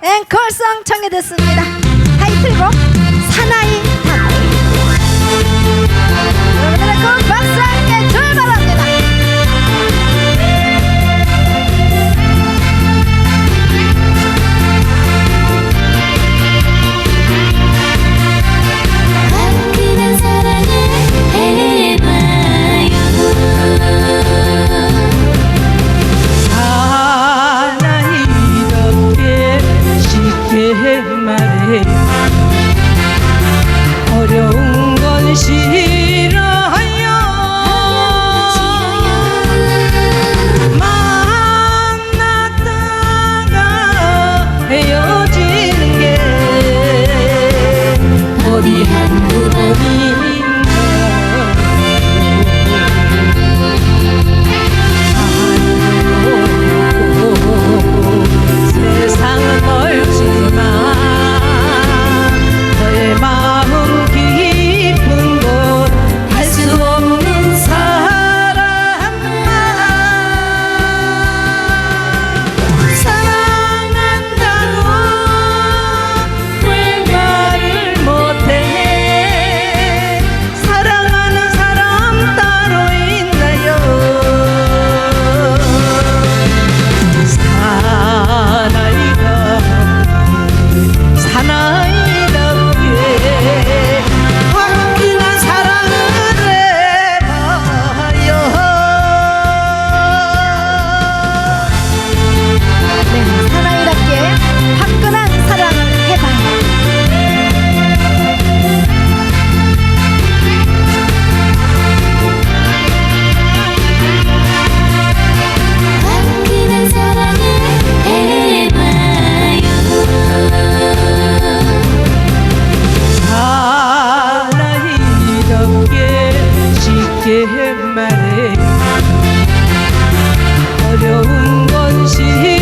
앵콜송 청해 듣습니다. 타이틀곡 사나이 어려운 건 시.